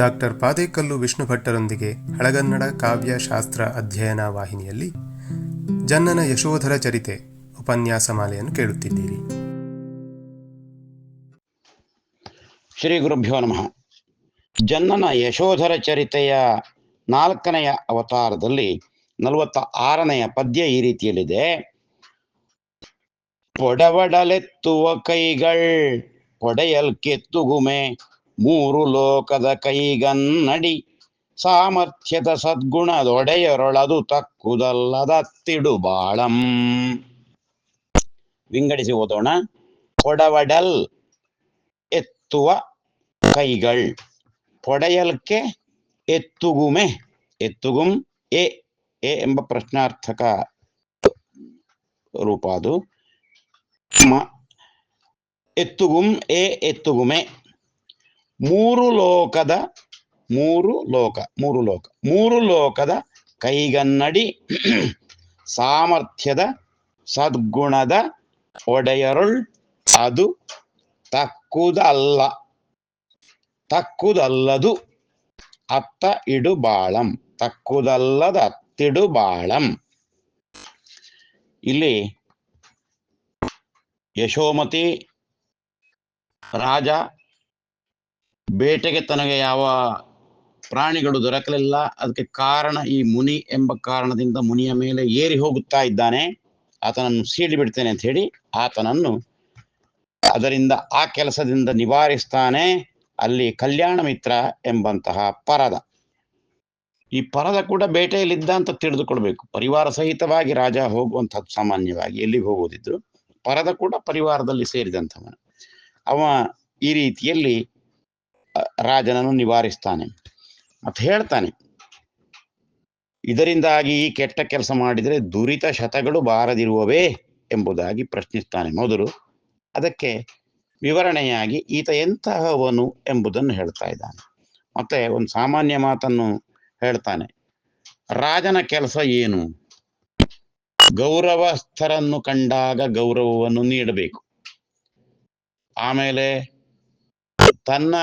Doctor Padekallu Vishnu ಭಟ್ಟರೊಂದಿಗೆ ಹಳಗನ್ನಡ ಕಾವ್ಯ ಶಾಸ್ತ್ರ ಅಧ್ಯಯನ ವಾಹಿನಿಯಲ್ಲಿ ಜನ್ನನ ಯಶೋಧರ ಚರಿತೆ ಉಪನ್ಯಾಸ ಮಾಲೆಯನ್ನು ಕೇಳುತ್ತಿದ್ದೀರಿ. ಶ್ರೀ ಗುರುಭ್ಯೋ ನಮಃ. ಜನ್ನನ ಯಶೋಧರ ಚರಿತೆಯ ನಾಲ್ಕನೆಯ ಅವತಾರದಲ್ಲಿ ನಲವತ್ತ ಆರನೆಯ ಪದ್ಯ ಈ ರೀತಿಯಲ್ಲಿದೆ. ಪೊಡವಡಲೆತ್ತುವ ಕೈಗಳ್ ಪೊಡೆಯಲ್ ಕೆತ್ತುಗುಮೆ ಮೂರು ಲೋಕದ ಕೈಗನ್ನಡಿ. ಸಾಮರ್ಥ್ಯದ ಸದ್ಗುಣದೊಡೆಯರೊಳದು ತಕ್ಕುದಲ್ಲದತ್ತಿಡು ಬಾಳಂ. ವಿಂಗಡಿಸಿ ಓದೋಣ. ಕೊಡವಡಲ್ ಎತ್ತುವ ಕೈಗಳ್. ಪೊಡೆಯಲ್ಕೆ ಎತ್ತುಗುಮೆ. ಎತ್ತುಗುಂ ಎ ಎ ಎಂಬ ಪ್ರಶ್ನಾರ್ಥಕ ರೂಪ ಅದು. ಎತ್ತುಗುಂ ಎ, ಎತ್ತುಗುಮೆ. ಮೂರು ಲೋಕದ, ಮೂರು ಲೋಕ ಮೂರು ಲೋಕ, ಮೂರು ಲೋಕದ ಕೈಗನ್ನಡಿ ಸಾಮರ್ಥ್ಯದ ಸದ್ಗುಣದ ಒಡೆಯರುಳ್ ಅದು ತಕ್ಕುದಲ್ಲ, ತಕ್ಕುದಲ್ಲದು ಅತ್ತ ಇಡು ಬಾಳಂ, ತಕ್ಕುದಲ್ಲದ ಅತ್ತಿಡು ಬಾಳಂ. ಇಲ್ಲಿ ಯಶೋಮತಿ ರಾಜ ಬೇಟೆಗೆ ತನಗೆ ಯಾವ ಪ್ರಾಣಿಗಳು ದೊರಕಲಿಲ್ಲ. ಅದಕ್ಕೆ ಕಾರಣ ಈ ಮುನಿ ಎಂಬ ಕಾರಣದಿಂದ ಮುನಿಯ ಮೇಲೆ ಏರಿ ಹೋಗುತ್ತಾ ಇದ್ದಾನೆ. ಆತನನ್ನು ಸೀಳಿ ಬಿಡ್ತೇನೆ ಅಂತ ಹೇಳಿ ಆತನನ್ನು ಅದರಿಂದ ಆ ಕೆಲಸದಿಂದ ನಿವಾರಿಸ್ತಾನೆ. ಅಲ್ಲಿ ಕಲ್ಯಾಣ ಮಿತ್ರ ಎಂಬಂತಹ ಪರದ. ಈ ಪರದ ಕೂಡ ಬೇಟೆಯಲ್ಲಿದ್ದ ಅಂತ ತಿಳಿದುಕೊಳ್ಬೇಕು. ಪರಿವಾರ ಸಹಿತವಾಗಿ ರಾಜ ಹೋಗುವಂಥದ್ದು ಸಾಮಾನ್ಯವಾಗಿ ಎಲ್ಲಿಗೆ ಹೋಗುವುದಿದ್ರು ಪರದ ಕೂಡ ಪರಿವಾರದಲ್ಲಿ ಸೇರಿದಂಥವನು. ಅವ ಈ ರೀತಿಯಲ್ಲಿ ರಾಜನನ್ನು ನಿವಾರಿಸ್ತಾನೆ. ಅಂತ ಹೇಳ್ತಾನೆ, ಇದರಿಂದಾಗಿ ಈ ಕೆಟ್ಟ ಕೆಲಸ ಮಾಡಿದರೆ ದುರಿತ ಶತಗಳು ಬಾರದಿರುವವೇ ಎಂಬುದಾಗಿ ಪ್ರಶ್ನಿಸ್ತಾನೆ ಮೊದಲು. ಅದಕ್ಕೆ ವಿವರಣೆಯಾಗಿ ಈತ ಎಂತಹವನು ಎಂಬುದನ್ನು ಹೇಳ್ತಾ ಇದ್ದಾನೆ. ಮತ್ತೆ ಒಂದು ಸಾಮಾನ್ಯ ಮಾತನ್ನು ಹೇಳ್ತಾನೆ, ರಾಜನ ಕೆಲಸ ಏನು? ಗೌರವಸ್ಥರನ್ನು ಕಂಡಾಗ ಗೌರವವನ್ನು ನೀಡಬೇಕು. ಆಮೇಲೆ ತನ್ನ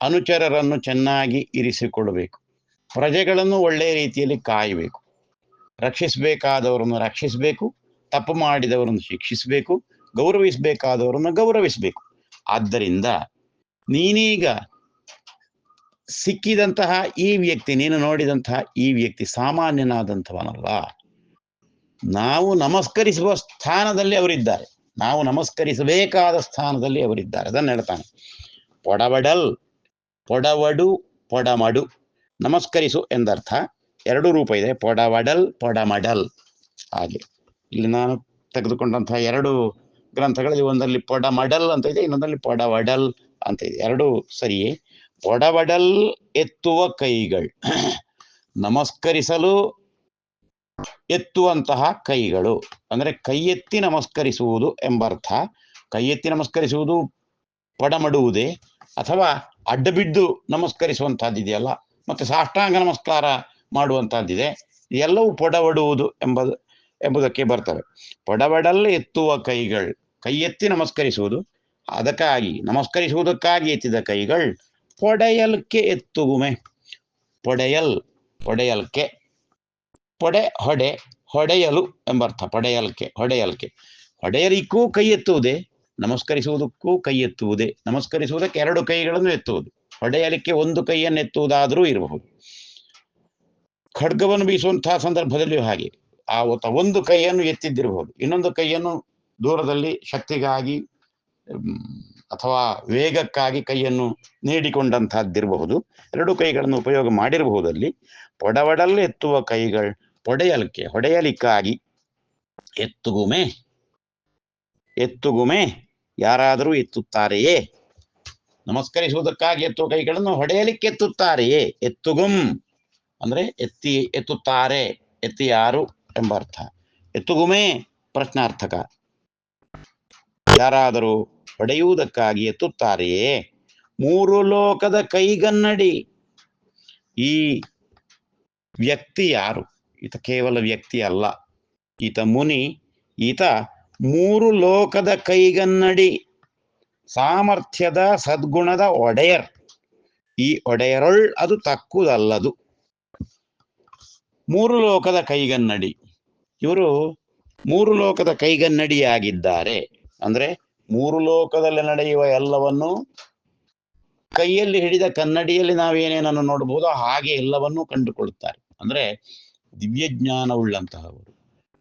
ಅನುಚರರನ್ನು ಚೆನ್ನಾಗಿ ಇರಿಸಿಕೊಳ್ಳಬೇಕು ಪ್ರಜೆಗಳನ್ನು ಒಳ್ಳೆಯ ರೀತಿಯಲ್ಲಿ ಕಾಯಬೇಕು. ರಕ್ಷಿಸಬೇಕಾದವರನ್ನು ರಕ್ಷಿಸಬೇಕು. ತಪ್ಪು ಮಾಡಿದವರನ್ನು ಶಿಕ್ಷಿಸಬೇಕು. ಗೌರವಿಸಬೇಕಾದವರನ್ನು ಗೌರವಿಸಬೇಕು. ಆದ್ದರಿಂದ ನೀನೀಗ ಸಿಕ್ಕಿದಂತಹ ಈ ವ್ಯಕ್ತಿ, ನೀನು ನೋಡಿದಂತಹ ಈ ವ್ಯಕ್ತಿ ಸಾಮಾನ್ಯನಾದಂಥವನಲ್ಲ. ನಾವು ನಮಸ್ಕರಿಸುವ ಸ್ಥಾನದಲ್ಲಿ ಅವರಿದ್ದಾರೆ. ನಾವು ನಮಸ್ಕರಿಸಬೇಕಾದ ಸ್ಥಾನದಲ್ಲಿ ಅವರಿದ್ದಾರೆ. ಅದನ್ನು ಹೇಳ್ತಾನೆ. ಪೊಡವಡಲ್ ಪೊಡವಡು, ಪೊಡಮಡು. ನಮಸ್ಕರಿಸು ಎಂದರ್ಥ. ಎರಡು ರೂಪ ಇದೆ. ಪೊಡವಡಲ್, ಪೊಡಮಡಲ್. ಹಾಗೆ. ಇಲ್ಲಿ ನಾನು ತೆಗೆದುಕೊಂಡಂತಹ ಎರಡು ಗ್ರಂಥಗಳಲ್ಲಿ ಒಂದರಲ್ಲಿ ಪೊಡಮಡಲ್ ಅಂತ ಇದೆ, ಇನ್ನೊಂದರಲ್ಲಿ ಪೊಡವಡಲ್ ಅಂತ ಇದೆ. ಎರಡು ಸರಿಯೇ. ಪೊಡವಡಲ್ ಎತ್ತುವ ಕೈಗಳು. ನಮಸ್ಕರಿಸಲು ಎತ್ತುವಂತಹ ಕೈಗಳು. ಅಂದ್ರೆ ಕೈ ಎತ್ತಿ ನಮಸ್ಕರಿಸುವುದು ಎಂಬರ್ಥ. ಕೈ ಎತ್ತಿ ನಮಸ್ಕರಿಸುವುದು ಪಡಮಡುವುದೇ. ಅಥವಾ ಅಡ್ಡಬಿದ್ದು ನಮಸ್ಕರಿಸುವಂತಹದ್ದಿದೆಯಲ್ಲ, ಮತ್ತೆ ಸಾಷ್ಟಾಂಗ ನಮಸ್ಕಾರ ಮಾಡುವಂತಹದ್ದಿದೆ, ಎಲ್ಲವೂ ಪೊಡವಡುವುದು ಎಂಬುದು, ಎಂಬುದಕ್ಕೆ ಬರ್ತವೆ. ಪೊಡವಡಲ್ಲಿ ಎತ್ತುವ ಕೈಗಳು, ಕೈ ಎತ್ತಿ ನಮಸ್ಕರಿಸುವುದು, ಅದಕ್ಕಾಗಿ, ನಮಸ್ಕರಿಸುವುದಕ್ಕಾಗಿ ಎತ್ತಿದ ಕೈಗಳು ಪೊಡೆಯಲ್ಕೆ ಎತ್ತುಗುಮೆ. ಪೊಡೆಯಲ್, ಪೊಡೆಯಲ್ಕೆ, ಪೊಡೆ, ಹೊಡೆ, ಹೊಡೆಯಲು ಎಂಬರ್ಥ, ಪಡೆಯಲ್ಕೆ, ಹೊಡೆಯಲ್ಕೆ. ಹೊಡೆಯಲಿಕ್ಕೂ ಕೈ ಎತ್ತುವುದೇ ನಮಸ್ಕರಿಸುವುದಕ್ಕೂ ಕೈ ಎತ್ತುವುದೇ, ನಮಸ್ಕರಿಸುವುದಕ್ಕೆ ಎರಡು ಕೈಗಳನ್ನು ಎತ್ತುವುದು, ಹೊಡೆಯಲಿಕ್ಕೆ ಒಂದು ಕೈಯನ್ನು ಎತ್ತುವುದಾದರೂ ಇರಬಹುದು. ಖಡ್ಗವನ್ನು ಬೀಸುವಂತಹ ಸಂದರ್ಭದಲ್ಲಿಯೂ ಹಾಗೆ, ಆ ಒಂದು ಕೈಯನ್ನು ಎತ್ತಿದ್ದಿರಬಹುದು, ಇನ್ನೊಂದು ಕೈಯನ್ನು ದೂರದಲ್ಲಿ ಶಕ್ತಿಗಾಗಿ ಅಥವಾ ವೇಗಕ್ಕಾಗಿ ಕೈಯನ್ನು ನೀಡಿಕೊಂಡಂತಹದ್ದಿರಬಹುದು, ಎರಡು ಕೈಗಳನ್ನು ಉಪಯೋಗ ಮಾಡಿರಬಹುದಲ್ಲಿ ಪೊಡವಡಲ್ಲಿ ಎತ್ತುವ ಕೈಗಳು, ಪೊಡೆಯಲಿಕ್ಕೆ, ಹೊಡೆಯಲಿಕ್ಕಾಗಿ ಎತ್ತುಗುಮೆ ಎತ್ತುಗುಮೆ ಯಾರಾದರೂ ಎತ್ತುತ್ತಾರೆಯೇ? ನಮಸ್ಕರಿಸುವುದಕ್ಕಾಗಿ ಎತ್ತುವ ಕೈಗಳನ್ನು ಹೊಡೆಯಲಿಕ್ಕೆ ಎತ್ತುತ್ತಾರೆಯೇ? ಎತ್ತುಗುಂ. ಅಂದ್ರೆ ಎತ್ತಿ, ಎತ್ತುತ್ತಾರೆ. ಎತ್ತಿ ಯಾರು ಎಂಬ ಅರ್ಥ. ಎತ್ತುಗುಮೇ ಪ್ರಶ್ನಾರ್ಥಕ. ಯಾರಾದರೂ ಹೊಡೆಯುವುದಕ್ಕಾಗಿ ಎತ್ತುತ್ತಾರೆಯೇ? ಮೂರು ಲೋಕದ ಕೈಗನ್ನಡಿ. ಈ ವ್ಯಕ್ತಿ ಯಾರು? ಈತ ಕೇವಲ ವ್ಯಕ್ತಿ ಅಲ್ಲ. ಈತ ಮುನಿ, ಈತ ಮೂರು ಲೋಕದ ಕೈಗನ್ನಡಿ, ಸಾಮರ್ಥ್ಯದ ಸದ್ಗುಣದ ಒಡೆಯರ್. ಈ ಒಡೆಯರೊಳ್ ಅದು ತಕ್ಕುದಲ್ಲದು. ಮೂರು ಲೋಕದ ಕೈಗನ್ನಡಿ. ಇವರು ಮೂರು ಲೋಕದ ಕೈಗನ್ನಡಿಯಾಗಿದ್ದಾರೆ. ಅಂದ್ರೆ ಮೂರು ಲೋಕದಲ್ಲಿ ನಡೆಯುವ ಎಲ್ಲವನ್ನು ಕೈಯಲ್ಲಿ ಹಿಡಿದ ಕನ್ನಡಿಯಲ್ಲಿ ನಾವೇನೇನನ್ನು ನೋಡಬಹುದು ಹಾಗೆ ಎಲ್ಲವನ್ನೂ ಕಂಡುಕೊಳ್ಳುತ್ತಾರೆ. ಅಂದ್ರೆ ದಿವ್ಯ ಜ್ಞಾನವುಳ್ಳಂತಹವರು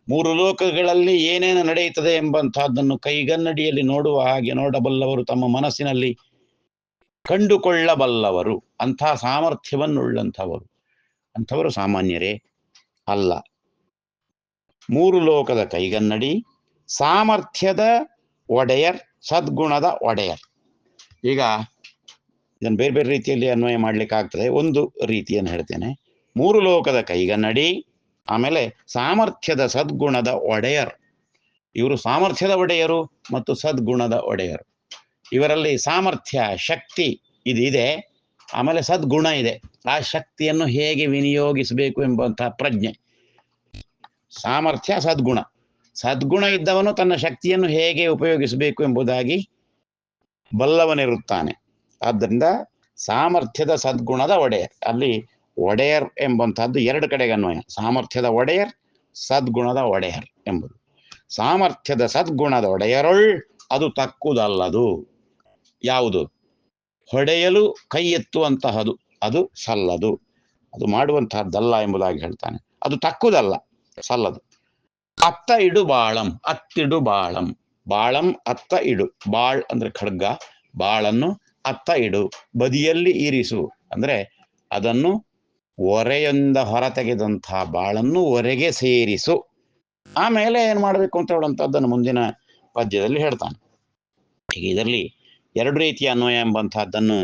ಮೂರು ಲೋಕಗಳಲ್ಲಿ ಏನೇನು ನಡೆಯುತ್ತದೆ ಎಂಬಂತಹದ್ದನ್ನು ಕೈಗನ್ನಡಿಯಲ್ಲಿ ನೋಡುವ ಹಾಗೆ ನೋಡಬಲ್ಲವರು ತಮ್ಮ ಮನಸ್ಸಿನಲ್ಲಿ ಕಂಡುಕೊಳ್ಳಬಲ್ಲವರು. ಅಂತಹ ಸಾಮರ್ಥ್ಯವನ್ನುಳ್ಳಂಥವರು. ಅಂಥವರು ಸಾಮಾನ್ಯರೇ ಅಲ್ಲ. ಮೂರು ಲೋಕದ ಕೈಗನ್ನಡಿ, ಸಾಮರ್ಥ್ಯದ ಒಡೆಯರ್, ಸದ್ಗುಣದ ಒಡೆಯರ್. ಈಗ ಇದನ್ನು ಬೇರೆ ಬೇರೆ ರೀತಿಯಲ್ಲಿ ಅನ್ವಯ ಮಾಡ್ಲಿಕ್ಕೆ ಆಗ್ತದೆ ಒಂದು ರೀತಿಯನ್ನು ಹೇಳ್ತೇನೆ. ಮೂರು ಲೋಕದ ಕೈಗನ್ನಡಿ ಆಮೇಲೆ ಸಾಮರ್ಥ್ಯದ ಸದ್ಗುಣದ ಒಡೆಯರ್. ಇವರು ಸಾಮರ್ಥ್ಯದ ಒಡೆಯರು ಮತ್ತು ಸದ್ಗುಣದ ಒಡೆಯರು. ಇವರಲ್ಲಿ ಸಾಮರ್ಥ್ಯ, ಶಕ್ತಿ ಇದಿದೆ. ಆಮೇಲೆ ಸದ್ಗುಣ ಇದೆ. ಆ ಶಕ್ತಿಯನ್ನು ಹೇಗೆ ವಿನಿಯೋಗಿಸಬೇಕು ಎಂಬಂತಹ ಪ್ರಜ್ಞೆ. ಸಾಮರ್ಥ್ಯ, ಸದ್ಗುಣ. ಸದ್ಗುಣ ಇದ್ದವನು ತನ್ನ ಶಕ್ತಿಯನ್ನು ಹೇಗೆ ಉಪಯೋಗಿಸಬೇಕು ಎಂಬುದಾಗಿ ಬಲ್ಲವನಿರುತ್ತಾನೆ. ಆದ್ದರಿಂದ ಸಾಮರ್ಥ್ಯದ ಸದ್ಗುಣದ ಒಡೆಯರ್. ಅಲ್ಲಿ ಒಡೆಯರ್ ಎಂಬಂತಹದ್ದು ಎರಡು ಕಡೆಗೆ ಅನ್ವಯ ಸಾಮರ್ಥ್ಯದ ಒಡೆಯರ್, ಸದ್ಗುಣದ ಒಡೆಯರ್ ಎಂಬುದು. ಸಾಮರ್ಥ್ಯದ ಸದ್ಗುಣದ ಒಡೆಯರೊಳ್ ಅದು ತಕ್ಕುದಲ್ಲದು. ಯಾವುದು? ಹೊಡೆಯಲು ಕೈ ಎತ್ತುವಂತಹದು. ಅದು ಸಲ್ಲದು. ಅದು ಮಾಡುವಂತಹದ್ದಲ್ಲ ಎಂಬುದಾಗಿ ಹೇಳ್ತಾನೆ. ಅದು ತಕ್ಕುದಲ್ಲ, ಸಲ್ಲದು. ಅತ್ತ ಇಡು ಬಾಳಂ, ಅತ್ತಿಡು ಬಾಳಂ. ಬಾಳಂ, ಅತ್ತ ಇಡು. ಬಾಳ್ ಅಂದ್ರೆ ಖಡ್ಗ, ಬಾಳನ್ನು ಅತ್ತ ಇಡು. ಬದಿಯಲ್ಲಿ ಇರಿಸು. ಅಂದ್ರೆ ಅದನ್ನು ಒರೆಯಿಂದ ಹೊರತೆಗೆದಂತಹ ಬಾಳನ್ನು ಒರೆಗೆ ಸೇರಿಸು. ಆಮೇಲೆ ಏನ್ ಮಾಡಬೇಕು ಅಂತ ಹೇಳುವಂಥದ್ದನ್ನು ಮುಂದಿನ ಪದ್ಯದಲ್ಲಿ ಹೇಳ್ತಾನೆ. ಈಗ ಇದರಲ್ಲಿ ಎರಡು ರೀತಿಯ ಅನ್ವಯ ಎಂಬಂತಹದ್ದನ್ನು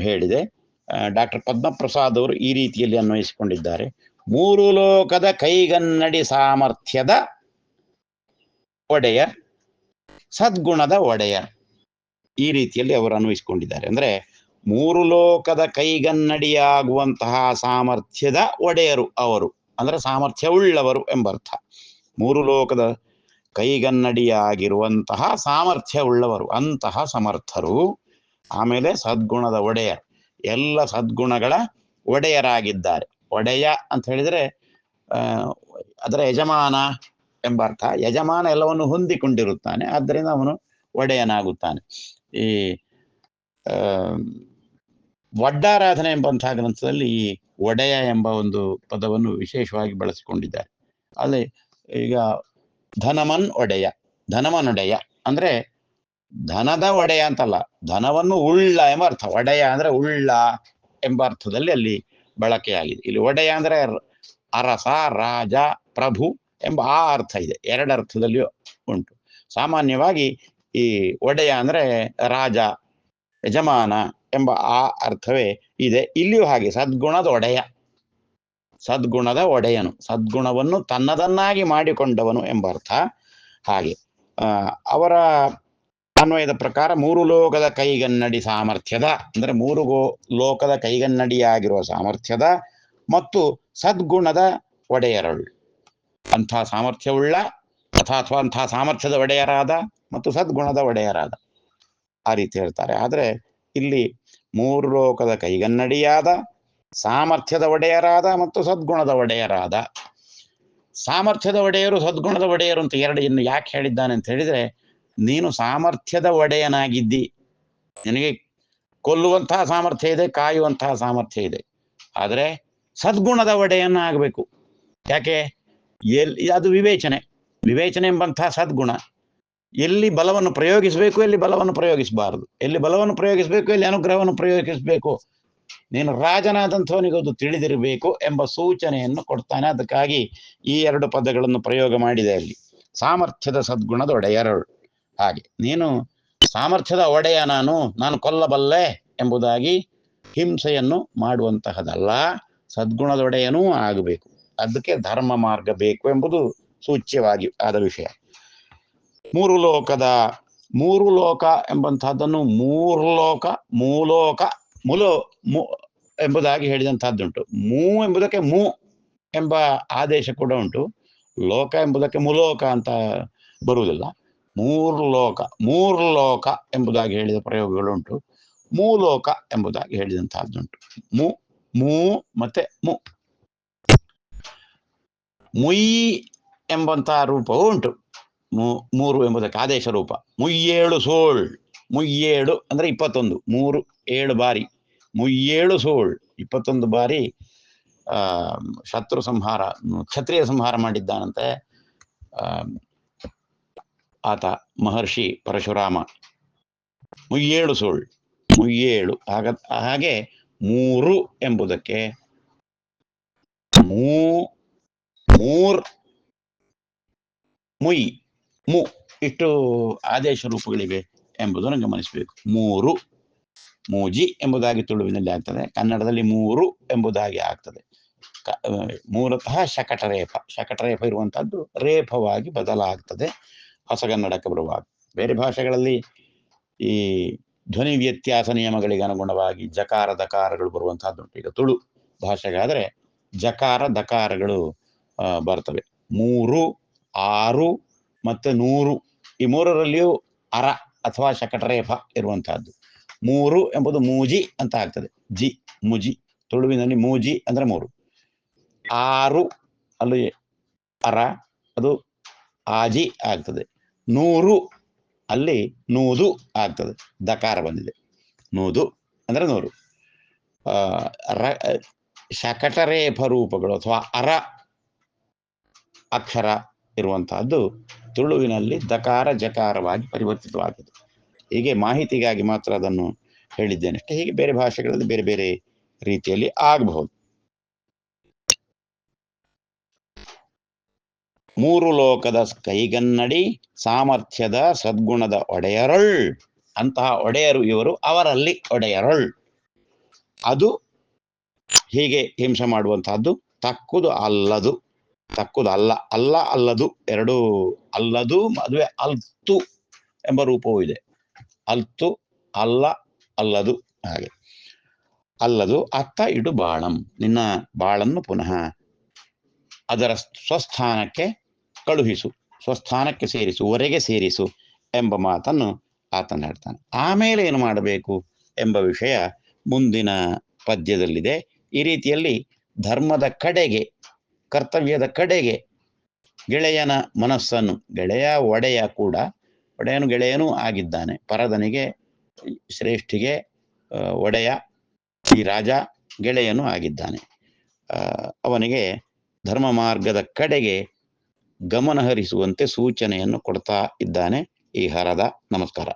ಹೇಳಿದೆ. ಡಾಕ್ಟರ್ ಪದ್ಮಪ್ರಸಾದ್ ಅವರು ಈ ರೀತಿಯಲ್ಲಿ ಅನ್ವಯಿಸಿಕೊಂಡಿದ್ದಾರೆ. ಮೂರು ಲೋಕದ ಕೈಗನ್ನಡಿ ಸಾಮರ್ಥ್ಯದ ಒಡೆಯ, ಸದ್ಗುಣದ ಒಡೆಯ ಈ ರೀತಿಯಲ್ಲಿ ಅವರು ಅನ್ವಯಿಸಿಕೊಂಡಿದ್ದಾರೆ. ಅಂದ್ರೆ ಮೂರು ಲೋಕದ ಕೈಗನ್ನಡಿಯಾಗುವಂತಹ ಸಾಮರ್ಥ್ಯದ ಒಡೆಯರು ಅವರು. ಅಂದ್ರೆ ಸಾಮರ್ಥ್ಯವುಳ್ಳವರು ಎಂಬರ್ಥ. ಮೂರು ಲೋಕದ ಕೈಗನ್ನಡಿಯಾಗಿರುವಂತಹ ಸಾಮರ್ಥ್ಯವುಳ್ಳವರು, ಅಂತಹ ಸಮರ್ಥರು, ಆಮೇಲೆ ಸದ್ಗುಣದ ಒಡೆಯರ್. ಎಲ್ಲ ಸದ್ಗುಣಗಳ ಒಡೆಯರಾಗಿದ್ದಾರೆ. ಒಡೆಯ ಅಂತ ಹೇಳಿದ್ರೆ ಅದರ ಯಜಮಾನ ಎಂಬ ಅರ್ಥ ಯಜಮಾನ ಎಲ್ಲವನ್ನು ಹೊಂದಿಕೊಂಡಿರುತ್ತಾನೆ, ಆದ್ದರಿಂದ ಅವನು ಒಡೆಯನಾಗುತ್ತಾನೆ. ಈ ವಡ್ಡಾರಾಧನೆ ಎಂಬಂತಹ ಗ್ರಂಥದಲ್ಲಿ ಈ ಒಡೆಯ ಎಂಬ ಒಂದು ಪದವನ್ನು ವಿಶೇಷವಾಗಿ ಬಳಸಿಕೊಂಡಿದ್ದಾರೆ. ಅಲ್ಲಿ ಈಗ ಧನಮನ್ ಒಡೆಯ ಧನಮನ್ ಒಡೆಯ ಅಂದ್ರೆ ಧನದ ಒಡೆಯ ಅಂತಲ್ಲ, ಧನವನ್ನು ಉಳ್ಳ ಎಂಬ ಅರ್ಥ, ಒಡೆಯ ಅಂದ್ರೆ ಉಳ್ಳ ಎಂಬ ಅರ್ಥದಲ್ಲಿ ಅಲ್ಲಿ ಬಳಕೆಯಾಗಿದೆ. ಇಲ್ಲಿ ಒಡೆಯ ಅಂದ್ರೆ ಅರಸ, ರಾಜ, ಪ್ರಭು ಎಂಬ ಆ ಅರ್ಥ ಇದೆ ಎರಡು ಅರ್ಥದಲ್ಲಿಯೂ ಉಂಟು. ಸಾಮಾನ್ಯವಾಗಿ ಈ ಒಡೆಯ ಅಂದ್ರೆ ರಾಜ ಯಜಮಾನ ಎಂಬ ಆ ಅರ್ಥವೇ ಇದೆ. ಇಲ್ಲಿಯೂ ಹಾಗೆ ಸದ್ಗುಣದ ಒಡೆಯ. ಸದ್ಗುಣದ ಒಡೆಯನು. ಸದ್ಗುಣವನ್ನು ತನ್ನದನ್ನಾಗಿ ಮಾಡಿಕೊಂಡವನು ಎಂಬ ಅರ್ಥ. ಹಾಗೆ ಅವರ ಅನ್ವಯದ ಪ್ರಕಾರ ಮೂರು ಲೋಕದ ಕೈಗನ್ನಡಿ ಸಾಮರ್ಥ್ಯದ, ಅಂದ್ರೆ ಮೂರು ಗೋ, ಲೋಕದ ಕೈಗನ್ನಡಿಯಾಗಿರುವ ಸಾಮರ್ಥ್ಯದ ಮತ್ತು ಸದ್ಗುಣದ ಒಡೆಯರಳು. ಅಂಥ ಸಾಮರ್ಥ್ಯವುಳ್ಳ, ಅಥವಾ ಅಂಥ ಸಾಮರ್ಥ್ಯದ ಒಡೆಯರಾದ ಮತ್ತು ಸದ್ಗುಣದ ಒಡೆಯರಾದ. ಆ ರೀತಿ ಹೇಳ್ತಾರೆ. ಆದರೆ ಇಲ್ಲಿ ಮೂರು ಲೋಕದ ಕೈಗನ್ನಡಿಯಾದ, ಸಾಮರ್ಥ್ಯದ ಒಡೆಯರಾದ ಮತ್ತು ಸದ್ಗುಣದ ಒಡೆಯರಾದ. ಸಾಮರ್ಥ್ಯದ ಒಡೆಯರು, ಸದ್ಗುಣದ ಒಡೆಯರು ಅಂತ ಎರಡು ಇನ್ನು ಯಾಕೆ ಹೇಳಿದ್ದಾನೆ ಅಂತ ಹೇಳಿದ್ರೆ, ನೀನು ಸಾಮರ್ಥ್ಯದ ಒಡೆಯನಾಗಿದ್ದಿ. ನಿನಗೆ ಕೊಲ್ಲುವಂತಹ ಸಾಮರ್ಥ್ಯ ಇದೆ, ಕಾಯುವಂತಹ ಸಾಮರ್ಥ್ಯ ಇದೆ. ಆದರೆ ಸದ್ಗುಣದ ಒಡೆಯನ್ನ ಆಗಬೇಕು ಯಾಕೆ? ಎಲ್ಲಿ ಅದು ವಿವೇಚನೆ. ವಿವೇಚನೆ ಎಂಬಂತಹ ಸದ್ಗುಣ. ಎಲ್ಲಿ ಬಲವನ್ನು ಪ್ರಯೋಗಿಸಬೇಕು, ಎಲ್ಲಿ ಬಲವನ್ನು ಪ್ರಯೋಗಿಸಬಾರದು. ಎಲ್ಲಿ ಬಲವನ್ನು ಪ್ರಯೋಗಿಸಬೇಕು, ಎಲ್ಲಿ ಅನುಗ್ರಹವನ್ನು ಪ್ರಯೋಗಿಸಬೇಕು. ನೀನು ರಾಜನಾದಂಥವನಿಗೊಂದು ತಿಳಿದಿರಬೇಕು ಎಂಬ ಸೂಚನೆಯನ್ನು ಕೊಡ್ತಾನೆ. ಅದಕ್ಕಾಗಿ ಈ ಎರಡು ಪದಗಳನ್ನು ಪ್ರಯೋಗ ಮಾಡಿದೆ ಅಲ್ಲಿ. ಸಾಮರ್ಥ್ಯದ ಸದ್ಗುಣದ ಒಡೆಯರಳು ಹಾಗೆ, ನೀನು ಸಾಮರ್ಥ್ಯದ ಒಡೆಯ ನಾನು ನಾನು ಕೊಲ್ಲಬಲ್ಲೆ ಎಂಬುದಾಗಿ ಹಿಂಸೆಯನ್ನು ಮಾಡುವಂತಹದಲ್ಲ ಸದ್ಗುಣದೊಡೆಯನೂ ಆಗಬೇಕು. ಅದಕ್ಕೆ ಧರ್ಮ ಮಾರ್ಗ ಬೇಕು ಎಂಬುದು ಸೂಚ್ಯವಾಗಿ ಆದ ವಿಷಯ. ಮೂರು ಲೋಕದ, ಮೂರು ಲೋಕ ಎಂಬಂತಹದ್ದನ್ನು ಮೂರು ಲೋಕ, ಮೂಲೋಕ, ಮುಲೋ, ಮು ಎಂಬುದಾಗಿ ಹೇಳಿದಂತಹದ್ದುಂಟು. ಮೂ ಎಂಬುದಕ್ಕೆ ಮೂ ಎಂಬ ಆದೇಶ ಕೂಡ ಉಂಟು. ಲೋಕ ಎಂಬುದಕ್ಕೆ ಮುಲೋಕ ಅಂತ ಬರುವುದಿಲ್ಲ. ಮೂರು ಲೋಕ ಮೂರು ಲೋಕ ಎಂಬುದಾಗಿ ಹೇಳಿದ ಪ್ರಯೋಗಗಳುಂಟು. ಮೂಲೋಕ ಎಂಬುದಾಗಿ ಹೇಳಿದಂತಹದ್ದುಂಟು. ಮು, ಮೂ ಮತ್ತೆ ಮು. ಮುಯಿ ಎಂಬಂತಹ ರೂಪವೂ ಉಂಟು. ಮೂರು ಎಂಬುದಕ್ಕೆ ಆದೇಶ ರೂಪ. ಮುಯ್ಯೇಳು ಸೋಳ್. ಮುಯ್ಯೇಳು ಅಂದ್ರೆ ಇಪ್ಪತ್ತೊಂದು. ಮೂರು, ಏಳು ಬಾರಿ. ಮುಯ್ಯೇಳು ಸೋಳ್. ಇಪ್ಪತ್ತೊಂದು ಬಾರಿ, ಆ, ಶತ್ರು ಸಂಹಾರ, ಕ್ಷತ್ರಿಯ ಸಂಹಾರ ಮಾಡಿದ್ದಾನಂತೆ ಆತ ಮಹರ್ಷಿ ಪರಶುರಾಮ. ಮುಯ್ಯೇಳು ಸೋಳ್. ಮುಯ್ಯೇಳು. ಆಗ, ಹಾಗೆ ಮೂರು ಎಂಬುದಕ್ಕೆ ಮೂ, ಮೂರ್ ಮುಯ್. ಮು, ಇಷ್ಟು ಆದೇಶ ರೂಪಗಳಿವೆ ಎಂಬುದನ್ನು ಗಮನಿಸಬೇಕು. ಮೂರು, ಮೂಜಿ ಎಂಬುದಾಗಿ ತುಳುವಿನಲ್ಲಿ ಆಗ್ತದೆ. ಕನ್ನಡದಲ್ಲಿ ಮೂರು ಎಂಬುದಾಗಿ ಆಗ್ತದೆ. ಮೂಲತಃ ಶಕಟರೇಫ ಶಕಟರೇಫ ಇರುವಂತಹದ್ದು ರೇಫವಾಗಿ ಬದಲಾಗ್ತದೆ. ಹೊಸಗನ್ನಡಕ್ಕೆ ಬರುವಾಗ ಬೇರೆ ಭಾಷೆಗಳಲ್ಲಿ ಈ ಧ್ವನಿ ವ್ಯತ್ಯಾಸ ನಿಯಮಗಳಿಗೆ ಅನುಗುಣವಾಗಿ ಜಕಾರ, ದಕಾರಗಳು ಬರುವಂತಹದ್ದುಂಟು ಈಗ ತುಳು ಭಾಷೆಗಾದರೆ ಜಕಾರ, ದಕಾರಗಳು ಬರ್ತವೆ. ಮೂರು, ಆರು ಮತ್ತೆ ನೂರು, ಈ ಮೂರರಲ್ಲಿಯೂ ಅರ ಅಥವಾ ಶಕಟರೇಫ ಇರುವಂತಹದ್ದು. ಮೂರು ಎಂಬುದು ಮೂಜಿ ಅಂತ ಆಗ್ತದೆ. ಜಿ, ಮುಜಿ. ತುಳುವಿನಲ್ಲಿ ಮೂಜಿ ಅಂದ್ರೆ ಮೂರು. ಆರು, ಅಲ್ಲಿ ಅರ, ಅದು ಆಜಿ ಆಗ್ತದೆ. ನೂರು, ಅಲ್ಲಿ ನೂದು ಆಗ್ತದೆ. ದಕಾರ ಬಂದಿದೆ. ನೂದು ಅಂದ್ರೆ ನೂರು. ರ, ಶಕಟರೇಫ ರೂಪಗಳು ಅಥವಾ ಅರ ಅಕ್ಷರ ಇರುವಂತಹದ್ದು ತುಳುವಿನಲ್ಲಿ ದಕಾರ ಜಕಾರವಾಗಿ ಪರಿವರ್ತಿತವಾಗಿದೆ. ಹೀಗೆ ಮಾಹಿತಿಗಾಗಿ ಮಾತ್ರ ಅದನ್ನು ಹೇಳಿದ್ದೇನೆ. ಅಷ್ಟೇ ಹೀಗೆ ಬೇರೆ ಭಾಷೆಗಳಲ್ಲಿ ಬೇರೆ ಬೇರೆ ರೀತಿಯಲ್ಲಿ ಆಗಬಹುದು. ಮೂರು ಲೋಕದ ಕೈಗನ್ನಡಿ ಸಾಮರ್ಥ್ಯದ ಸದ್ಗುಣದ ಒಡೆಯರಳ್. ಅಂತಹ ಒಡೆಯರು ಇವರು, ಅವರಲ್ಲಿ ಒಡೆಯರಳ್. ಅದು ಹೀಗೆ ಹಿಂಸೆ ಮಾಡುವಂತಹದ್ದು ತಕ್ಕುದು ಅಲ್ಲದು. ತಕ್ಕುದು ಅಲ್ಲ ಅಲ್ಲ ಅಲ್ಲದು, ಎರಡು ಅಲ್ಲದು, ಮದುವೆ ಅಲ್ತು ಎಂಬ ರೂಪವೂ ಇದೆ. ಅಲ್ತು, ಅಲ್ಲ, ಅಲ್ಲದು ಹಾಗೆ. ಅಲ್ಲದು ಅತ್ತ ಇಡು ಬಾಳಂ ನಿನ್ನ ಬಾಳನ್ನು ಪುನಃ ಅದರ ಸ್ವಸ್ಥಾನಕ್ಕೆ ಕಳುಹಿಸು, ಸ್ವಸ್ಥಾನಕ್ಕೆ ಸೇರಿಸು ಹೊರಗೆ ಸೇರಿಸು ಎಂಬ ಮಾತನ್ನು ಆತನ ಹೇಳ್ತಾನೆ. ಆಮೇಲೆ ಏನು ಮಾಡಬೇಕು ಎಂಬ ವಿಷಯ ಮುಂದಿನ ಪದ್ಯದಲ್ಲಿದೆ. ಈ ರೀತಿಯಲ್ಲಿ ಧರ್ಮದ ಕಡೆಗೆ ಕರ್ತವ್ಯದ ಕಡೆಗೆ ಗೆಳೆಯನ ಮನಸ್ಸನ್ನು, ಗೆಳೆಯ ಒಡೆಯ ಕೂಡ, ಒಡೆಯನು ಗೆಳೆಯನೂ ಆಗಿದ್ದಾನೆ. ಪರದನಿಗೆ, ಶ್ರೇಷ್ಠಿಗೆ ಒಡೆಯ, ಈ ರಾಜ ಗೆಳೆಯನು ಆಗಿದ್ದಾನೆ. ಅವನಿಗೆ ಧರ್ಮ ಮಾರ್ಗದ ಕಡೆಗೆ ಗಮನ ಹರಿಸುವಂತೆ ಸೂಚನೆಯನ್ನು ಕೊಡ್ತಾ ಇದ್ದಾನೆ ಈ ಹರದ ನಮಸ್ಕಾರ.